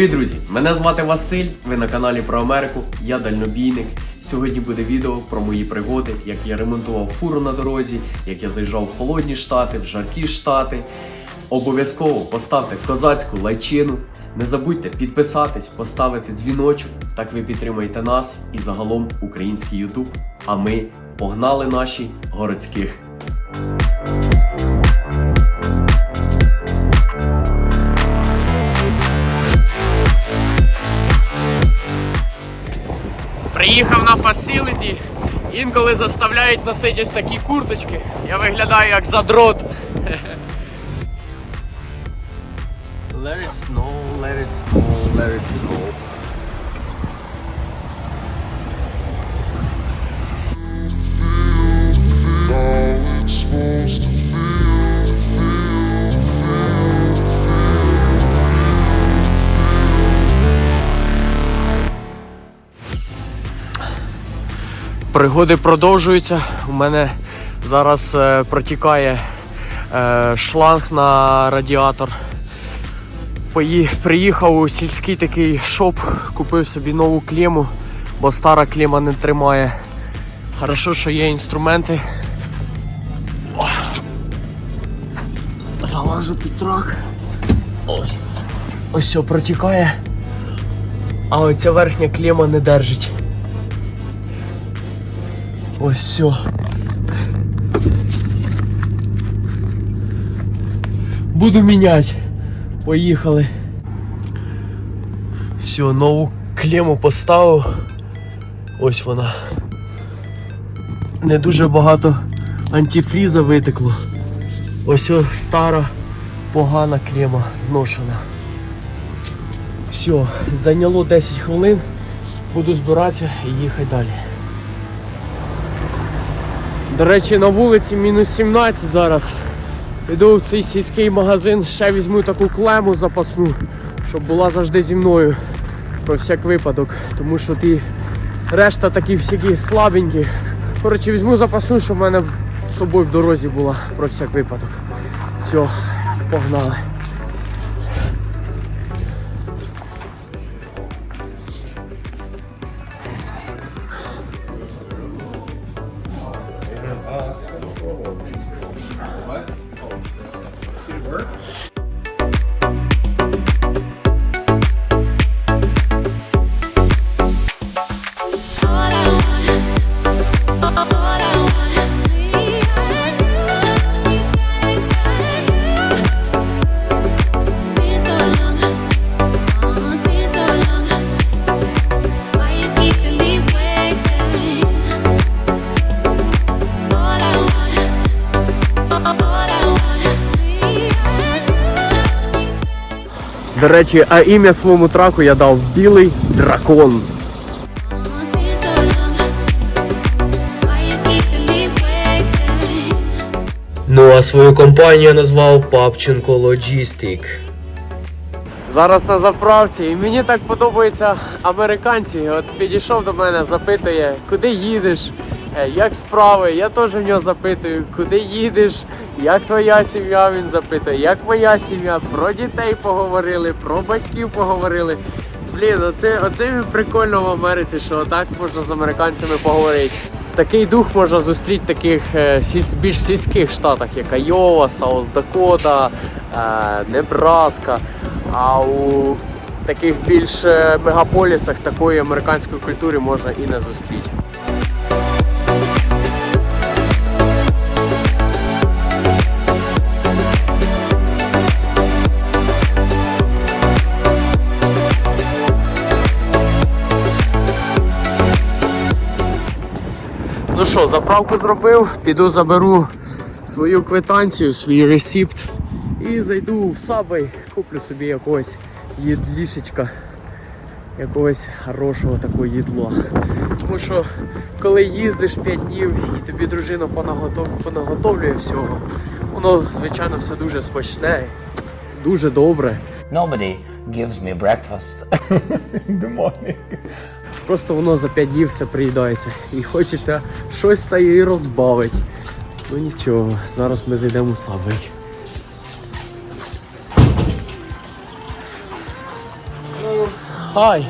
Привіт, друзі! Мене звати Василь. Ви на каналі про Америку. Я дальнобійник. Сьогодні буде відео про мої пригоди, як я ремонтував фуру на дорозі, як я заїжджав в холодні штати, в жаркі штати. Обов'язково поставте козацьку лайчину. Не забудьте підписатись, поставити дзвіночок. Так ви підтримаєте нас і загалом український Ютуб. А ми погнали наші городських. Приїхав на фасиліті. Інколи заставляють носити такі курточки. Я виглядаю як задрот. Let it snow, let it snow, let it snow. Пригоди продовжуються. У мене зараз е, протікає е, шланг на радіатор. Приїхав у сільський такий шоп, купив собі нову клему, бо стара клема не тримає. Хорошо, що є інструменти. Залажу під трак. Ось. Ось все протікає. А оця верхня клема не держить. Ось все. Буду міняти. Поїхали. Все, нову клему поставив. Ось вона. Не дуже багато антифріза витекло. Ось о, стара погана клема зношена. Все, зайняло 10 хвилин. Буду збиратися і їхати далі. До речі, на вулиці мінус 17 зараз. Піду в цей сільський магазин, ще візьму таку клему запасну, щоб була завжди зі мною про всяк випадок. Тому що ті решта такі всякі слабенькі. Коротше, візьму запасну, щоб в мене з собою в дорозі була про всяк випадок. Все, погнали. Речі, а ім'я своєму траку я дав Білий дракон. Ну а свою компанію назвав Папченко Лоджістик. Зараз на заправці, і мені так подобаються американці. От підійшов до мене, запитує, куди їдеш, як справи. Я теж в нього запитую, куди їдеш, як твоя сім'я. Він запитує, як моя сім'я, про дітей поговорили, про батьків поговорили. Блін, оце, оце прикольно в Америці, що так можна з американцями поговорити. Такий дух можна зустріти в таких е, більш сільських штатах, як Айова, Саус Дакота, е, Небраска. А у таких більш е, мегаполісах такої американської культури можна і не зустріти. Ну що, заправку зробив, піду заберу свою квитанцію, свій ресіпт і зайду в Subway, куплю собі якогось їдлішечка, якогось хорошого такого їдла. Тому що коли їздиш 5 днів і тобі дружина понаготов... понаготовлює всього, воно звичайно все дуже смачне, дуже добре. Nobody gives me breakfast in the morning. Просто воно за 5 днів все приїдається. І хочеться щось та і розбавити. Ну нічого, зараз ми зайдемо у Subway. Хай.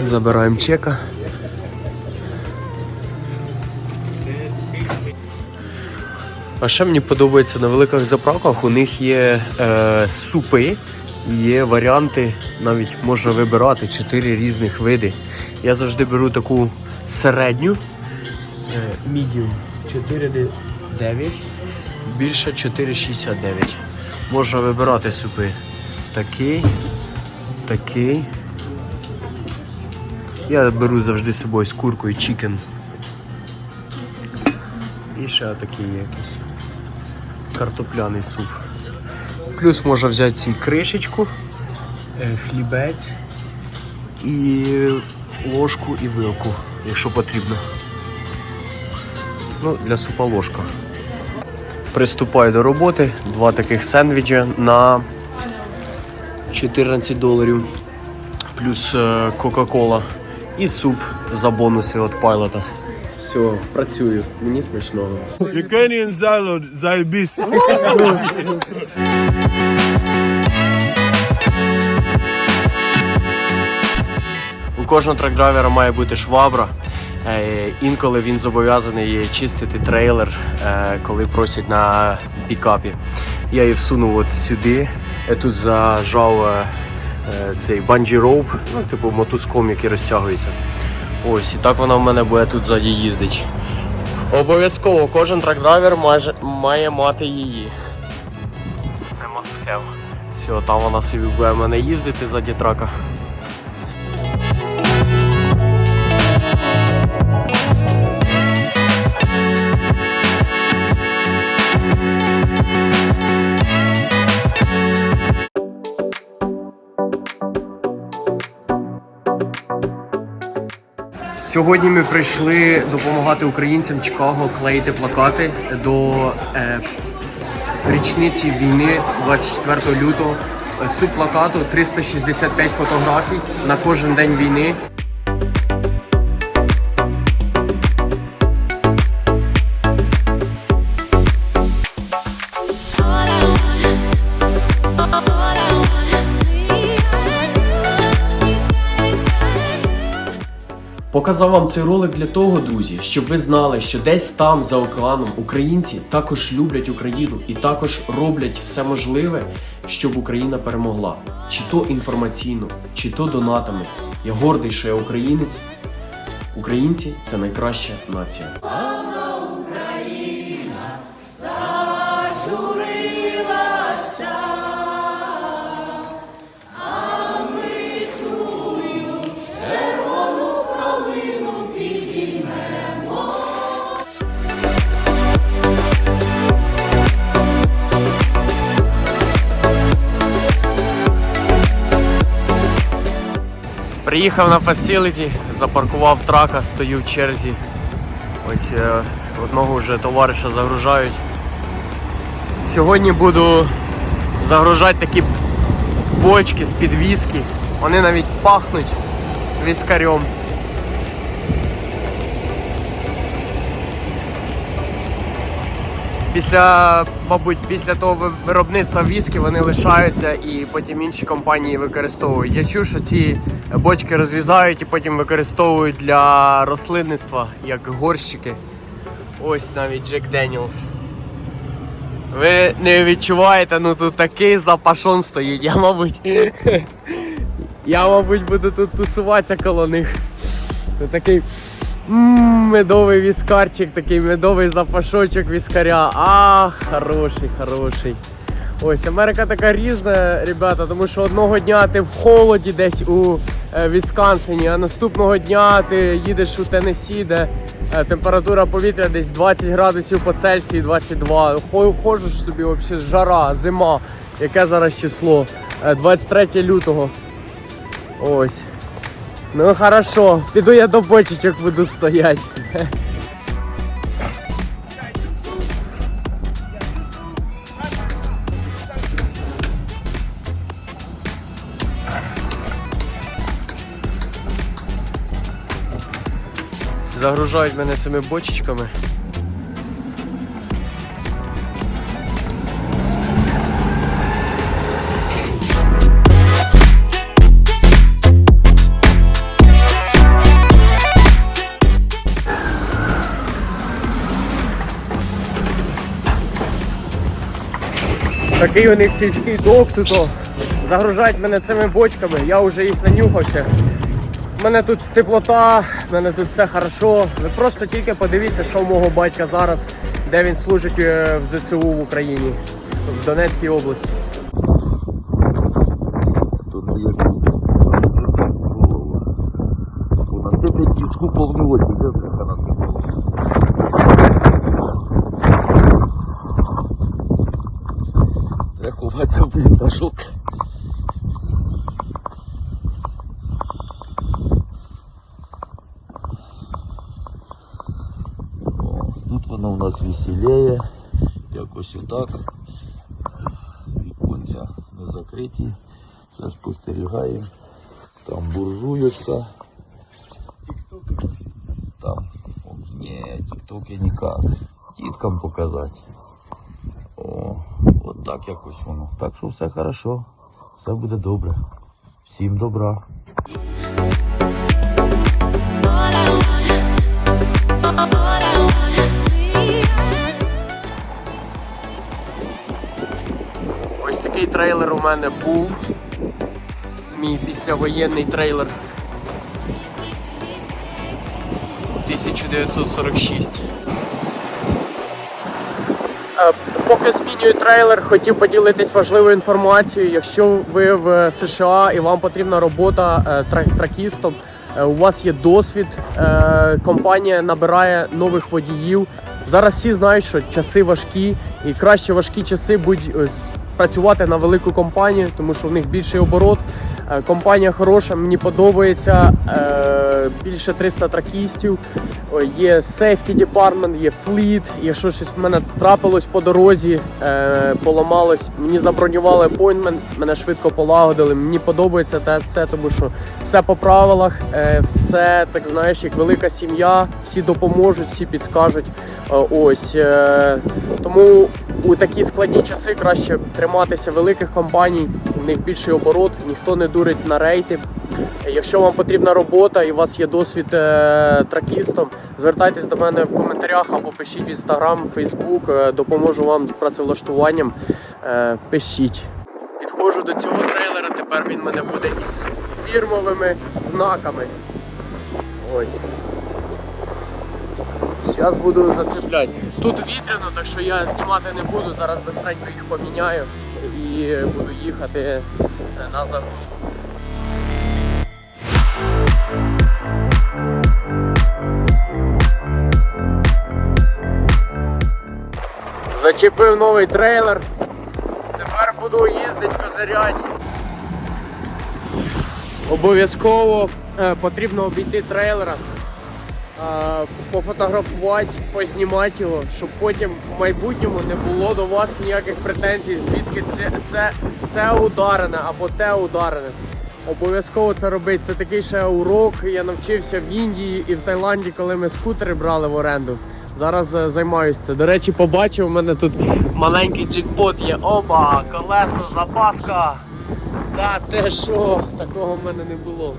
Забираємо чека. А ще мені подобається на великих заправках. У них є е, супи, і є варіанти, навіть можна вибирати чотири різних види. Я завжди беру таку середню, е, medium 4,9, більше 4,69. Можна вибирати супи. Такий, такий. Я беру завжди з собою з куркою чікен. І ще такий якийсь картопляний суп. Плюс можна взяти кришечку, е, хлібець і ложку і вилку, якщо потрібно. Ну, для супа ложка. Приступаю до роботи. Два таких сендвіча на 14 доларів. Плюс е, Кока-Кола і суп за бонуси від пайлота. Все, працюю. Мені смачного. Ukrainian salad, zaibis. У кожного трак-драйвера має бути швабра. Е, Інколи він зобов'язаний чистити трейлер, е, коли просять на пікапі. Я її всунув от сюди. Я тут зажав е, е, цей банджі роуп, ну, типу мотузком, який розтягується. Ось, і так вона в мене буде тут ззаді їздить. Обов'язково кожен трак-драйвер має, мати її. Це must have. Все, там вона собі буде в мене їздити ззаді трака. Сьогодні ми прийшли допомагати українцям Чикаго клеїти плакати до е, річниці війни 24 лютого. Е, Суть плакату 365 фотографій на кожен день війни. Показав вам цей ролик для того, друзі, щоб ви знали, що десь там за океаном українці також люблять Україну і також роблять все можливе, щоб Україна перемогла. Чи то інформаційно, чи то донатами. Я гордий, що я українець. Українці це найкраща нація. Приїхав на фасиліті, запаркував трака, стою в черзі. Ось е, одного вже товариша загружають. Сьогодні буду загружати такі бочки з-під віскі. Вони навіть пахнуть віскарем. Після, мабуть, після того виробництва віскі вони лишаються і потім інші компанії використовують. Я чув, що ці бочки розрізають і потім використовують для рослинництва, як горщики. Ось навіть Джек Деніелс. Ви не відчуваєте, ну тут такий запашон стоїть. Я, мабуть. Я, мабуть, буду тут тусуватися коло них. Тут такий медовий віскарчик, такий медовий запашочок віскаря. Ах, хороший, хороший. Ось Америка така різна, ребята, тому що одного дня ти в холоді десь у е, Вісконсині, а наступного дня ти їдеш у Теннессі, де е, температура повітря десь 20 градусів по Цельсію, 22. Хо- Ходжеш собі взагалі жара, зима. Яке зараз число? Е, 23 лютого. Ось. Ну хорошо, піду я до бочечок буду стоять. Загружають мене цими бочечками. Такий у них сільський док тут. Загружають мене цими бочками, я вже їх нанюхався. У мене тут теплота, в мене тут все хорошо. Ви просто тільки подивіться, що в мого батька зараз, де він служить е, в ЗСУ в Україні, в Донецькій області. то на яку голову. Насипать піску повні очі, де трохи насипало. Треба ховатися в бліндажок. О, Тут воно у нас веселіє, якось отак. Віконця не закриті. Все спостерігаємо. Там буржуєчка. Там. о, Ні, тіктоки ніяк. Діткам показати. О, от так якось воно. Так що все хорошо. Все буде добре. Всім добра. Такий трейлер у мене був. Мій післявоєнний трейлер. 1946. Е, Поки змінюю трейлер, хотів поділитись важливою інформацією. Якщо ви в США і вам потрібна робота е, тракістом, е, у вас є досвід, е, компанія набирає нових водіїв. Зараз всі знають, що часи важкі, і краще важкі часи будуть з- працювати на велику компанію, тому що в них більший оборот. Е, Компанія хороша, мені подобається. Е, Більше 300 тракістів. Є safety department, є фліт. Якщо щось в мене трапилось по дорозі, е, поламалось, мені забронювали appointment, мене швидко полагодили. Мені подобається те це, тому що все по правилах, все так знаєш, як велика сім'я, всі допоможуть, всі підскажуть. Ось тому у такі складні часи краще триматися великих компаній. У них більший оборот, ніхто не дурить на рейти. Якщо вам потрібна робота і у вас є досвід е, тракістом, звертайтесь до мене в коментарях або пишіть в інстаграм, фейсбук, допоможу вам з працевлаштуванням. Е, пишіть. Підходжу до цього трейлера, тепер він мене буде із фірмовими знаками. Ось. Зараз буду зацепляти. Тут вітряно, так що я знімати не буду. Зараз быстренько їх поміняю буду їхати е, на загрузку. Зачепив новий трейлер. Тепер буду їздити, козирять. Обов'язково е, потрібно обійти трейлера, пофотографувати, познімати його, щоб потім в майбутньому не було до вас ніяких претензій, звідки це, це, це ударене або те ударене. Обов'язково це робити. Це такий ще урок. Я навчився в Індії і в Таїланді, коли ми скутери брали в оренду. Зараз е, займаюся. це. До речі, побачив, у мене тут маленький джекпот є. Оба, колесо, запаска. Та те що, такого в мене не було.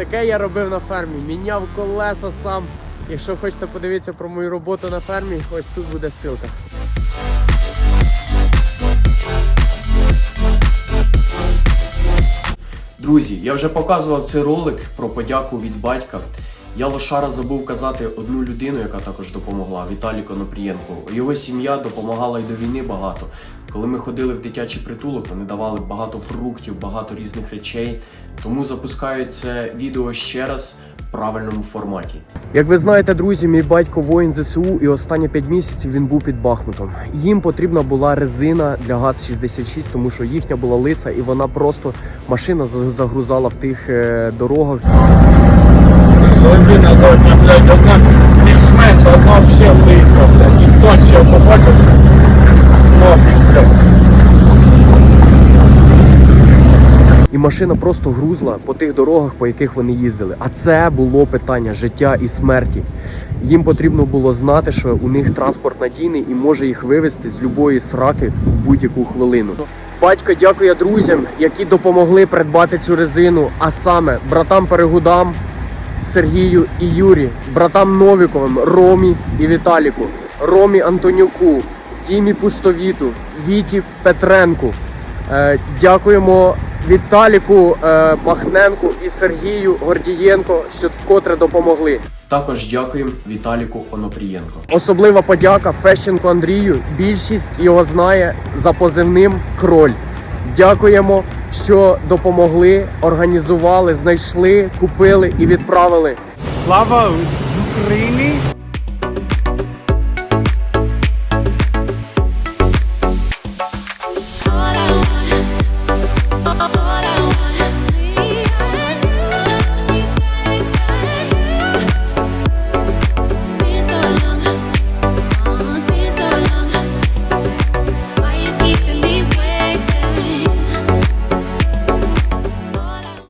Таке я робив на фермі. Міняв колеса сам. Якщо хочете подивитися про мою роботу на фермі, ось тут буде ссылка. Друзі, я вже показував цей ролик про подяку від батька. Я лошара забув казати одну людину, яка також допомогла Віталій Конопрієнко. Його сім'я допомагала й до війни багато. Коли ми ходили в дитячий притулок, вони давали багато фруктів, багато різних речей. Тому запускаю це відео ще раз в правильному форматі. Як ви знаєте, друзі, мій батько воїн ЗСУ, і останні 5 місяців він був під Бахмутом. Їм потрібна була резина для ГАЗ-66, тому що їхня була лиса, і вона просто машина за- загрузала в тих е, дорогах. Бензина задня, блядь, одна більш-менш, одна взагалі лиса, блядь. Ніхто ще побачив. Нафіг, блядь. І машина просто грузла по тих дорогах, по яких вони їздили. А це було питання життя і смерті. Їм потрібно було знати, що у них транспорт надійний і може їх вивезти з любої сраки в будь-яку хвилину. Батько дякує друзям, які допомогли придбати цю резину, а саме братам Перегудам, Сергію і Юрі, братам Новіковим, Ромі і Віталіку, Ромі Антонюку, Дімі Пустовіту, Віті Петренку. Е, Дякуємо Віталіку е, Махненку і Сергію Гордієнко, що вкотре допомогли. Також дякуємо Віталіку Онопрієнко. Особлива подяка Фещенко Андрію. Більшість його знає за позивним Кроль. Дякуємо, що допомогли, організували, знайшли, купили і відправили. Слава Україні!